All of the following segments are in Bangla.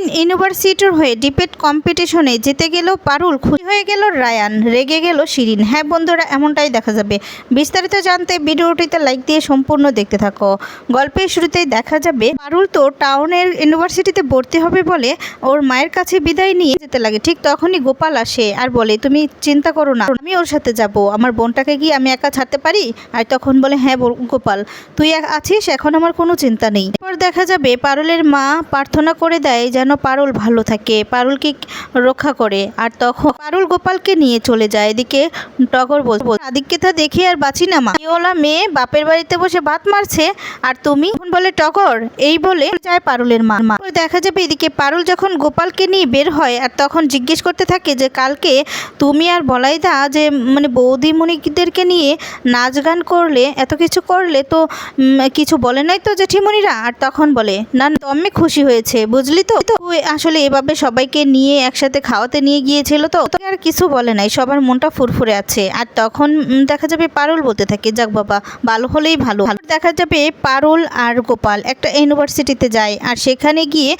ব্র্যাকম্যান ইউনিভার্সিটির হয়ে ডিবেট কম্পিটিশনে জিতে গেল পারুল, খুশি হয়ে গেল রায়ান, রেগে গেল শিরিন। হ্যাঁ বন্ধুরা, এমনটাই দেখা যাবে। বিস্তারিত জানতে ভিডিওটিতে লাইক দিয়ে সম্পূর্ণ দেখতে থাকো। গল্পের শুরুতেই দেখা যাবে, পারুল তো টাউনের ইউনিভার্সিটিতে ভর্তি হবে বলে ওর মায়ের কাছে বিদায় নিয়ে যেতে লাগে। ঠিক তখনই গোপাল আসে আর বলে, তুমি চিন্তা করো না, আমি ওর সাথে যাব। আমার বোনটাকে কি আমি একা ছাড়তে পারি? আর তখন বলে হ্যাঁ গোপাল, তুই আছিস, এখন আমার কোনো চিন্তা নেই। এরপর দেখা যাবে, পারুলের মা প্রার্থনা করে দেয় যেন পারুল ভালো থাকে পারুলকে রক্ষা করে। আর তখন পারুল গোপালকে নিয়ে চলে যায়। এদিকে টগর বল আদিককে তা দেখে আর বাঁচি না মা। ওলা মেয়ে বাপের বাড়িতে বসে ভাত মারছে আর তুমি? বলে টগর এই বলে যায় পারুলের মা। মা দেখা যাবে এদিকে পারুল যখন গোপালকে নিয়ে বের হয় আর তখন জিজ্ঞেস করতে থাকে যে কালকে তুমি আর বলাইদা যে মানে বৌদিমণিদেরকে নিয়ে নাচ গান করলে এত কিছু করলে তো কিছু বলে নাই তো জেঠিমণিরা? আর তখন বলে না, দমে খুশি হয়েছে বুঝলি তো? তো আসলে এভাবে সবাইকে নিয়ে একসাথে খাওয়াতে নিয়ে গিয়েছিল তো। আর কিছু বলে নাই, সবার মনটা ফুরফুরে আছে। আর তখন দেখা যাবে পারুল বলতে থাকে, যাক বাবা, ভালো হলেই ভালো। দেখা যাবে পারুল আর গোপাল একটা ইউনিভার্সিটিতে যায় আর সেখানে গিয়ে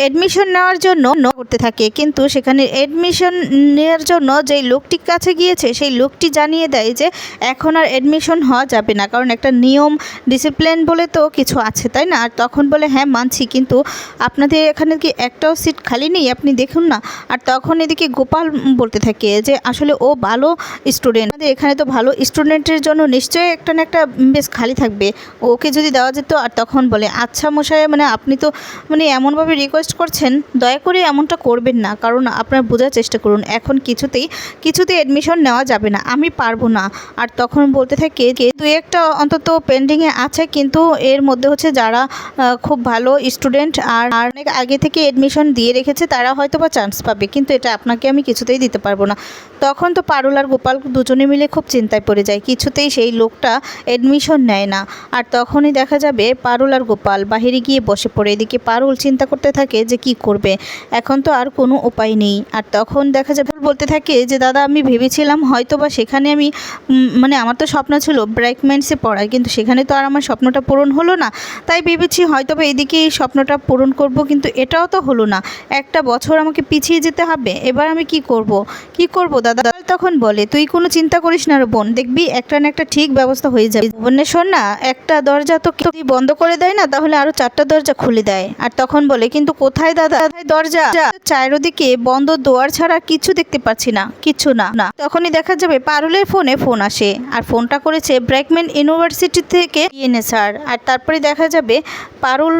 অ্যাডমিশন নেওয়ার জন্য করতে থাকে। কিন্তু সেখানে অ্যাডমিশন নেওয়ার জন্য যেই লোকটির কাছে গিয়েছে, সেই লোকটি জানিয়ে দেয় যে এখন আর অ্যাডমিশন হওয়া যাবে না। কারণ একটা নিয়ম ডিসিপ্লিন বলে তো কিছু আছে, তাই না? আর তখন বলে হ্যাঁ মানছি। কিন্তু আপনাদের এখানে কি একটাও সিট খালি নেই, আপনি দেখুন না। আর তখন এদিকে গোপাল বলতে থাকে যে, আসলে ও ভালো স্টুডেন্ট আমাদের এখানে তো ভালো স্টুডেন্টের জন্য নিশ্চয়ই একটা না একটা বেশ খালি থাকবে। ওকে যদি দেওয়া যেত, আর তখন বলে আচ্ছা মশাই মানে আপনি তো মানে এমনভাবে রিকোয়েস্ট করছেন, দয়া করে এমনটা করবেন না। কারণ আপনার বোঝার চেষ্টা করুন, এখন কিছুতেই কিছুতেই অ্যাডমিশন নেওয়া যাবে না। আমি পারব না। আর তখন বলতে থাকে যে দু একটা অন্তত পেন্ডিংয়ে আছে, কিন্তু এর মধ্যে হচ্ছে যারা খুব ভালো স্টুডেন্ট আর অনেক আগে থেকে অ্যাডমিশন দিয়ে রেখেছে, তারা হয়তো বা চান্স পাবে, কিন্তু এটা আপনাকে আমি কিছুতেই দিতে পারব না। তখন তো পারুল আর গোপাল দুজনে মিলে খুব চিন্তায় পড়ে যায়, কিছুতেই সেই লোকটা অ্যাডমিশন নেয় না। আর তখনই দেখা যাবে পারুল আর গোপাল বাহিরে গিয়ে বসে পড়ে। এদিকে পারুল চিন্তা করতে থাকে যে কি করবে, এখন তো আর কোনো উপায় নেই। আর তখন দেখা যাবে বলতে থাকে যে, দাদা, আমি ভেবেছিলাম হয়তো বা সেখানে আমি মানে আমার তো স্বপ্ন ছিল ব্রেকমেন্টসে পড়ায় কিন্তু সেখানে তো আর আমার স্বপ্নটা পূরণ হলো না। তাই ভেবেছি হয়তো বা এদিকে এই স্বপ্নটা পূরণ করব, কিন্তু এটাও তো হলো না। একটা বছর আমাকে পিছিয়ে যেতে হবে, এবার আমি কি করব? কি করব? দাদা দাদা তখন বলে, তুই কোনো চিন্তা করিস না বোন, দেখবি একটা না একটা ঠিক ব্যবস্থা হয়ে যাবে। শোন না, একটা দরজা তো বন্ধ করে দেয় না, তাহলে আরও চারটা দরজা খুলে দেয়। আর তখন বলে, কিন্তু কোথায় দাদা? দরজা? চারিদিকে বন্ধ দোয়ার ছাড়া কিছু দেখতে পাচ্ছি না, কিছু না না। তখনই দেখা যাবে পারুলের ফোনে ফোন আসে, আর ফোনটা করেছে ব্র্যাকম্যান ইউনিভার্সিটি থেকে ইএনএ স্যার আর তারপরে দেখা যাবে পারুল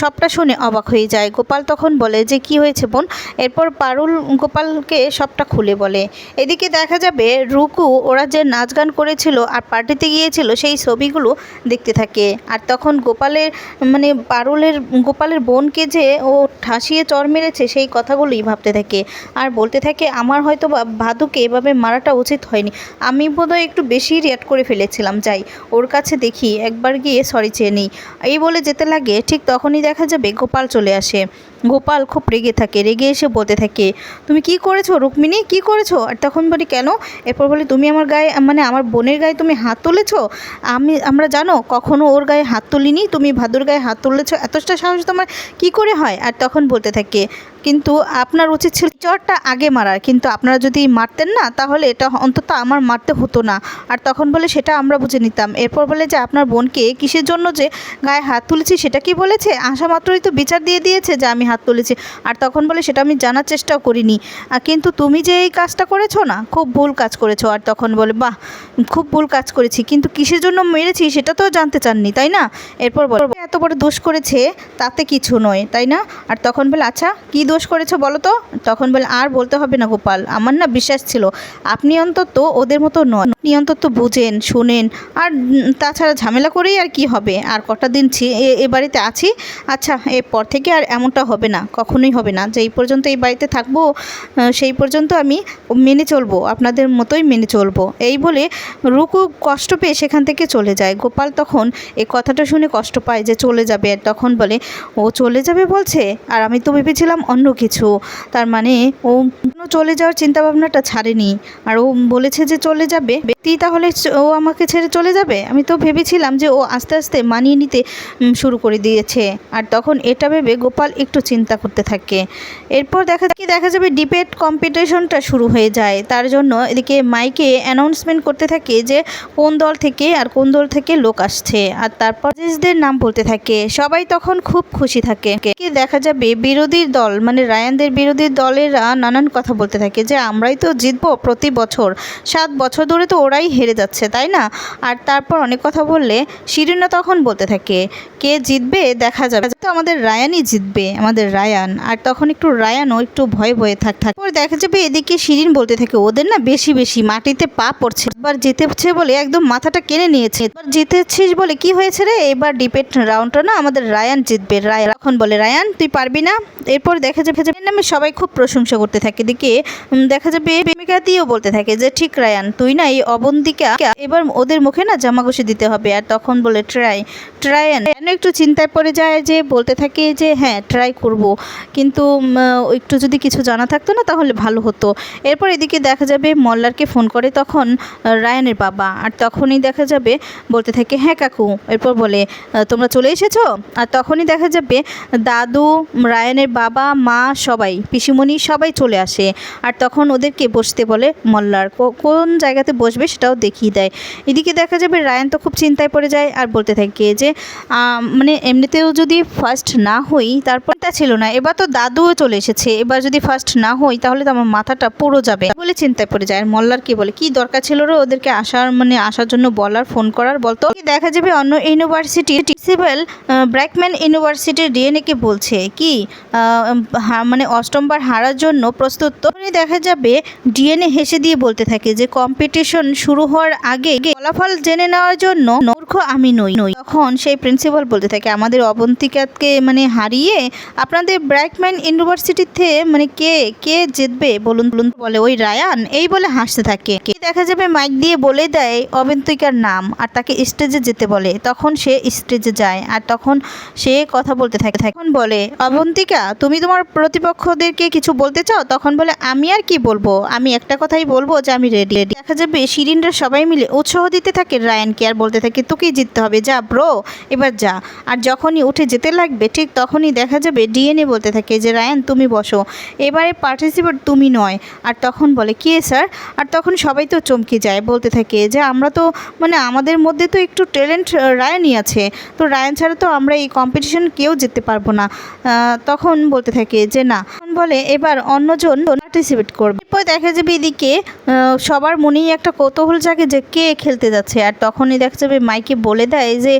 সবটা শুনে অবাক হয়ে যায়। গোপাল তখন বলে যে, কি হয়েছে বোন? এরপর পারুল, গোপালকে সবটা খুলে বলে। এদিকে দেখা যাবে রুকু ওরা যে নাচ গান করেছিল আর পার্টিতে গিয়েছিল সেই ছবিগুলো দেখতে থাকে। আর তখন গোপালের মানে পারুলের, গোপালের বোনকে যে ও ঠাসিয়ে চর মেরেছে সেই কথাগুলোই ভাবতে থাকে। আর বলতে থাকে, আমার হয়তো ভাদুকে এভাবে মারাটা উচিত হয়নি। আমি বোধহয় একটু বেশি রিয়াক্ট করে ফেলেছিলাম। যাই, ওর কাছে দেখি, একবার গিয়ে সরি চেয়ে নিই। এই বলে যেতে লাগে। ঠিক তখনই দেখা যাবে গোপাল চলে আসে। গোপাল খুব রেগে থাকে, রেগে এসে বলতে থাকে, তুমি কি করেছ রুক্মিণী? কি করেছ? আর তখন বলি, কেন? এরপর বলি, তুমি আমার গায়ে মানে আমার বোনের গায়ে তুমি হাত তুলেছো? আমি, আমরা জানো কখনো ওর গায়ে হাত তুলিনি, তুমি ভাদুর গায়ে হাত তুলেছো, এতটা সাহস তোমার কি করে হয়? আর তখন বলতে থাকে কিন্তু আপনার উচিত ছিল চরটা আগে মারার। কিন্তু আপনারা যদি মারতেন না, তাহলে এটা অন্তত আমার মারতে হতো না। আর তখন বলে সেটা আমরা বুঝে নিতাম। এরপর বলে যে আপনার বোনকে কিসের জন্য যে গায়ে হাত তুলেছি সেটা কি বলেছে? আসা মাত্রই তো বিচার দিয়ে দিয়েছে যে আমি হাত তুলেছি। আর তখন বলে সেটা আমি জানার চেষ্টাও করিনি। আর কিন্তু তুমি যে এই কাজটা করেছ না, খুব ভুল কাজ করেছ। আর তখন বলে, বাহ, খুব ভুল কাজ করেছি। কিন্তু কিসের জন্য মেরেছি সেটা তো জানতে চাননি, তাই না? এরপর বলে, এত বড় দোষ করেছে, তাতে কিছু নয়, তাই না? আর তখন বলে আচ্ছা কী দোষ করেছ বলো তো? তখন বলে, আর বলতে হবে না গোপাল, আমার না বিশ্বাস ছিল। আপনি অন্তত ওদের মতো নন আপনি অন্তত বুঝেন, শোনেন। আর তাছাড়া ঝামেলা করেই আর কি হবে? আর কটা দিন এ- বাড়িতে আছি। আচ্ছা এরপর থেকে আর এমনটা হবে না, কখনোই হবে না। যেই পর্যন্ত এই বাড়িতে থাকব সেই পর্যন্ত আমি মেনে চলবো, আপনাদের মতোই মেনে চলবো। এই বলে রুকু কষ্ট পেয়ে সেখান থেকে চলে যায়। গোপাল তখন এই কথাটা শুনে কষ্ট পায় যে চলে যাবে। আর তখন বলে, ও চলে যাবে বলছে? আর আমি তো ভেবেছিলাম অন্য কিছু। তার মানে ও চলে যাওয়ার চিন্তাভাবনাটা ছাড়েনি। আর ও বলেছে যে চলে যাবে। সত্যি তাহলে ও আমাকে ছেড়ে চলে যাবে? আমি তো ভেবেছিলাম যে ও আস্তে আস্তে মানিয়ে নিতে শুরু করে দিয়েছে। আর তখন এটা ভেবে গোপাল একটু চিন্তা করতে থাকে। এরপর দেখা কি দেখা যাবে, ডিবেট কম্পিটিশনটা শুরু হয়ে যায়। তার জন্য এদিকে মাইকে অ্যানাউন্সমেন্ট করতে থাকে যে কোন দল থেকে আর কোন দল থেকে লোক আসছে। আর তারপর জজদের নাম বলতে থাকে। সবাই তখন খুব খুশি থাকে। দেখা যাবে বিরোধী দল মানে রায়ানদের বিরোধী দলেরা নানান কথা বলতে থাকে যে, আমরাই তো জিতবো প্রতি বছর। সাত বছর ধরে তো ওরাই হেরে যাচ্ছে, তাই না? আর তারপর অনেক কথা বললে শিরিনা তখন বলতে থাকে, কে জিতবে দেখা যাবে। তো আমাদের রায়ানই জিতবে, আমাদের রায়ান। আর তখন একটু রায়ানও একটু ভয়ে ভয়ে থাক থাক দেখা যাবে এদিকে শিরিন বলতে থাকে, ওদের না বেশি বেশি মাটিতে পা পড়ছে, এবার জিতেছে বলে একদম মাথাটা কেনে নিয়েছে। এবার জিতেছিস বলে কি হয়েছে রে? এবার ডিপেট রাউন্ডটা না আমাদের রায়ান জিতবে, রায়ান এখন বলে, রায়ান, তুই পারবি না? এরপর দেখা যাবে নামে সবাই খুব প্রশংসা করতে থাকে। এদিকে দেখা যাবে প্রেমিকা দিয়েও বলতে থাকে যে, ঠিক রায়ান, তুই না এই অবন্তিকা এবার ওদের মুখে না জামাগুষি দিতে হবে। আর তখন বলে, ট্রাই ট্রাই কেন একটু চিন্তায় পড়ে যায় যে, বলতে থাকে যে হ্যাঁ ট্রাই করব। কিন্তু একটু যদি কিছু জানা থাকতো না, তাহলে ভালো হতো। এরপর এদিকে দেখা যাবে মল্লারকে ফোন করে তখন রায়ানের বাবা। আর তখনই দেখা যাবে, বলতে থাকে হ্যাঁ কাকু। এরপর বলে তোমরা চলে এসেছ? আর তখনই দেখা যাবে, দাদু, রায়ানের বাবা, মা, সবাই, পিসিমণি সবাই চলে আসে। আর তখন ওদেরকে বসতে বলে মল্লার কোন জায়গাতে বসবে? সেটাও দেখিয়ে দেয়। এদিকে দেখা যাবে রায়ান তো খুব চিন্তায় পড়ে যায় আর বলতে থাকে যে মানে এমনিতেও যদি ফার্স্ট না হই, তারপর তা ছিল না। এবার তো দাদুও চলে এসেছে। এবার যদি ফার্স্ট না হই, তাহলে তো আমার মাথাটা পুরো যাবে। বলে চিন্তায় পড়ে যায়। আর মল্লার কি বলে? কি দরকার ছিল রে ওদেরকে আসার মানে আসার জন্য বলার ফোন করার বলতো দেখা যাবে অন্য ইউনিভার্সিটির টিসিবেল ব্র্যাকম্যান ইউনিভার্সিটির ডিএনএ কে বলছে কি মানে অষ্টমবার হারার জন্য প্রস্তুত। তখনই দেখা যাবে ডিএনএ হেসে দিয়ে বলতে থাকে যে কম্পিটিশন শুরু হওয়ার আগে ফলাফল জেনে নেওয়ার জন্য মূর্খ আমি নই। নই তখন সেই প্রিন্সিপাল বলতে থাকে, আমাদের অবন্তিকাকে মানে হারিয়ে আপনাদের ব্র্যাকম্যান ইউনিভার্সিটিতে মানে কে কে জিতবে বলুন বলুন বলে ওই রায়ান এই বলে হাসতে থাকে। দেখা যাবে মাইক দিয়ে বলে দেয় অবন্তিকার নাম আর তাকে স্টেজে যেতে বলে। তখন সে স্টেজে যায় আর তখন সে কথা বলতে থাকে। তখন বলে, অবন্তিকা, তুমি তোমার প্রতিপক্ষদেরকে কিছু বলতে চাও? তখন বলে, আমি আর কি বলব? আমি একটা কথাই বলব যে আমি রেডি রেডি দেখা যাবে শিরিনরা সবাই মিলে উৎসাহ দিতে থাকে, রায়ানকে আর বলতে থাকে, তোকেই জিততে হবে, যা ব্রো, এবার যা। আর যখনই উঠে যেতে লাগবে, ঠিক তখনই দেখা যাবে ডিএনএ বলতে থাকে যে, রায়ান, তুমি বসো। এবারে পার্টিসিপেট, তুমি নয়। আর তখন বলে, কে স্যার? আর তখন সবাই তো চমকে যায়, বলতে থাকে যে, আমরা তো মানে আমাদের মধ্যে তো একটু ট্যালেন্ট রায়ানই আছে। তো রায়ান ছাড়া তো আমরা এই কম্পিটিশন কেউ যেতে পারব না। তখন বলতে থাকে যে, না। বলে, এবার অন্যজন পার্টিসিপেট করবে। এরপর দেখা যাবে এদিকে সবার মনেই একটা কৌতূহল জাগে যে কে খেলতে যাচ্ছে। আর তখনই দেখা যাবে মাইকে বলে দেয় যে,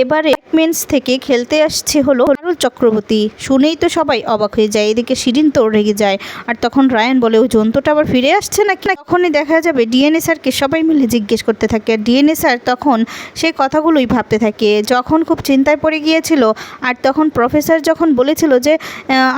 এবারে মেন্স থেকে খেলতে আসছে হলো পারুল চক্রবর্তী। শুনেই তো সবাই অবাক হয়ে যায়। এদিকে শিরিন তো রেগে যায়। আর তখন রায়ান বলে, ওই জন্তুটা আবার ফিরে আসছে নাকি? তখনই দেখা যাবে ডিএনএ স্যারকে সবাই মিলে জিজ্ঞেস করতে থাকে। আর ডিএনএ স্যার তখন সেই কথাগুলোই ভাবতে থাকে। যখন খুব চিন্তায় পড়ে গিয়েছিল, আর তখন প্রফেসর যখন বলেছিল যে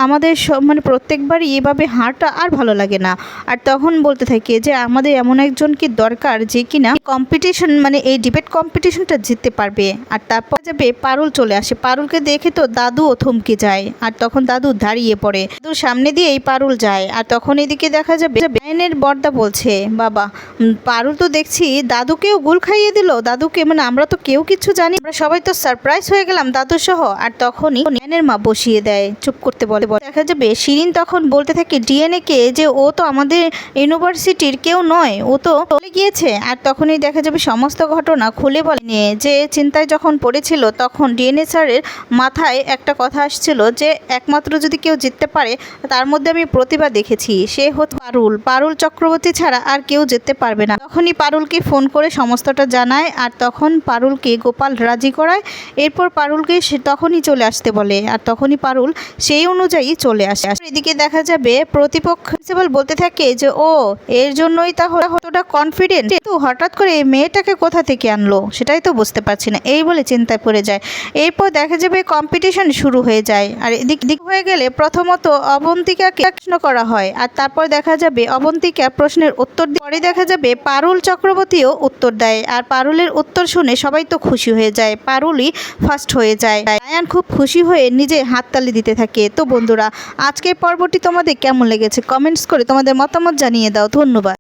আমাদের মানে প্রত্যেকবারই এভাবে হাঁটা আর ভালো লাগে না। আর তখন বলতে থাকে যে, আমাদের এমন একজনকে দরকার যে কিনা কম্পিটিশন মানে এই ডিবেট কম্পিটিশনটা জিততে পারবে। আর তারপর যাবে পারুল চলে আসে। পারুলকে দেখে তো দাদুও থমকে যায়। আর তখন দাদু দাঁড়িয়ে পড়ে। দাদুর সামনে দিয়ে এই পারুল যায়। আর তখন এদিকে দেখা যাবে বেআইনের বর্দা বলছে, বাবা পারুল তো দেখছি দাদুকেও গুল খাইয়ে দিল। দাদুকে মানে আমরা তো কেউ কিছু জানি আমরা সবাই তো সারপ্রাইজ হয়ে গেলাম দাদু সহ আর তখনই ন্যানের মা বসিয়ে দেয়, চুপ করতে বলে বলে। দেখা যাবে শিরিন তখন বলতে থাকে ডিএনএ কে যে ও তো আমাদের ইউনিভার্সিটির কেউ নয়, ও তো চলে গিয়েছে। আর তখনই দেখা যাবে সমস্ত ঘটনা খুলে বলে নিয়ে যে চিন্তায় যখন পড়েছিল, তখন ডিএনএ স্যারের মাথায় একটা কথা আসছিল যে, একমাত্র যদি কেউ জিততে পারে, তার মধ্যে আমি প্রতিভা দেখেছি। সে হচ্ছে পারুল। পারুল চক্রবর্তী ছাড়া আর কেউ যেতে পারবে না। তখনই পারুলকে ফোন করে সমস্তটা জানায়, আর তখন পারুলকে গোপাল রাজি করায়। এরপর পারুলকে সে তখনই চলে আসতে বলে, আর তখনই পারুল সেই অনুযায়ী চলে আসে। আর এদিকে দেখা যাবে, প্রতিপক্ষ প্রিন্সিপাল বলতে থাকে যে, ও, এর জন্যই তাহলে অতটা কনফিডেন্ট কিন্তু হঠাৎ করে এই মেয়েটাকে কোথা থেকে আনলো? সেটাই তো বুঝতে পারছি না। এই বলে চিন্তায় পড়ে যায়। এরপর দেখা যাবে কম্পিটিশন শুরু হয়ে যায়। আর এদিক দিক হয়ে গেলে প্রথমত অবন্তিকাকে প্রশ্ন করা হয়। আর তারপর দেখা যাবে অবন্তিকা প্রশ্নের উত্তর পরে দেখা যাবে পারুল চক্রবর্তীও উত্তর দেয়। আর পারুলের উত্তর শুনে সবাই তো খুশি হয়ে যায়। পারুলই ফার্স্ট হয়ে যায়। রায়ান খুব খুশি হয়ে নিজে হাততালি দিতে থাকে। তো বন্ধুরা, আজকের পর্বটি তোমাদের কেমন লেগেছে? কমেন্টস করে তোমাদের মতামত জানিয়ে দাও। ধন্যবাদ।